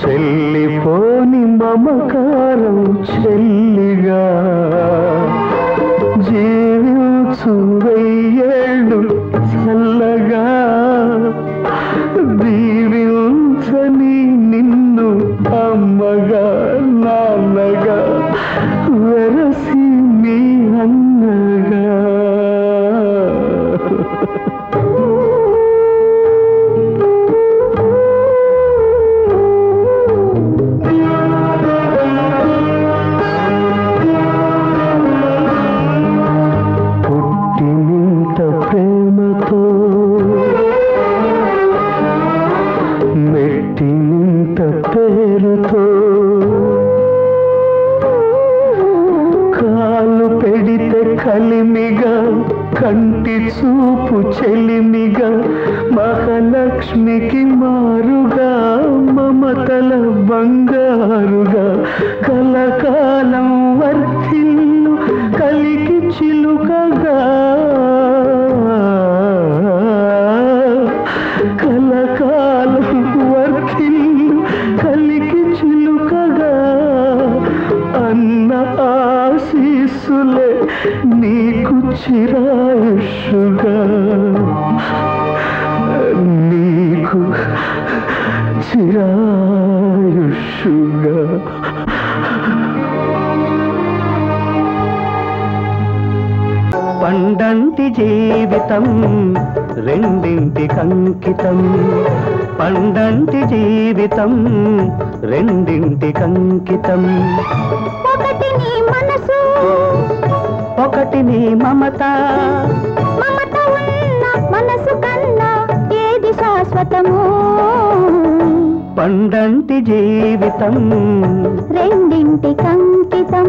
చెల్లిపోని మమకారం చెల్లిగా జీవించుగా పేరుతో కాలు పెడితే కలిమిగా కంటి చూపు చెలిమిగా మహాలక్ష్మికి మారుగా మమతల బంగారుగా కలకాలం వర్ధిల్లు కలికి చిలుకగా. ఆశీస్సులే నీకు చిరాయుషుగా నీకు చిరాయుషుగా పండంటి జీవితం రెండింటి కంకితం. పండంటి జీవితం రెండింటి కంకితం. ఒకటి నీ మమత. మమత ఉన్న మనసు కన్నా ఏది శాశ్వతము? పండంటి జీవితం. రెండింటికంకితం